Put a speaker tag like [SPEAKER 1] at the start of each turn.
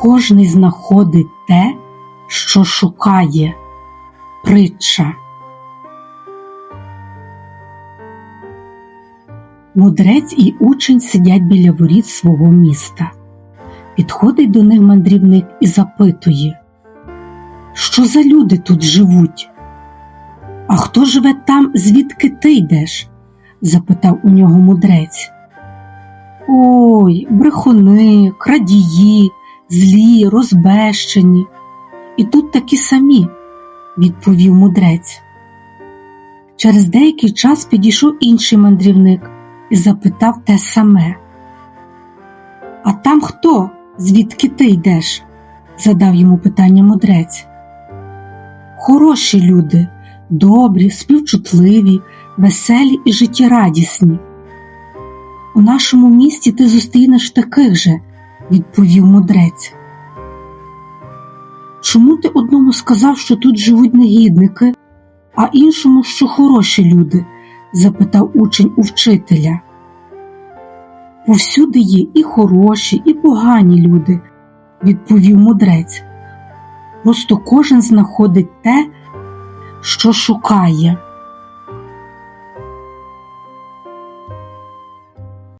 [SPEAKER 1] Кожний знаходить те, що шукає. Притча. Мудрець і учень сидять біля воріт свого міста. Підходить до них мандрівник і запитує, що за люди тут живуть? А хто живе там, звідки ти йдеш? запитав у нього мудрець. Ой, брехуни, крадії, злі, розбещені. І тут такі самі, відповів мудрець. Через деякий час підійшов інший мандрівник і запитав те саме. А там хто? Звідки ти йдеш? задав йому питання мудрець. Хороші люди, добрі, співчутливі, веселі і життєрадісні. У нашому місті ти зустрінеш таких же, відповів мудрець. Чому ти одному сказав, що тут живуть негідники, а іншому, що хороші люди? запитав учень у вчителя. Повсюди є і хороші, і погані люди, відповів мудрець. Просто кожен знаходить те, що шукає.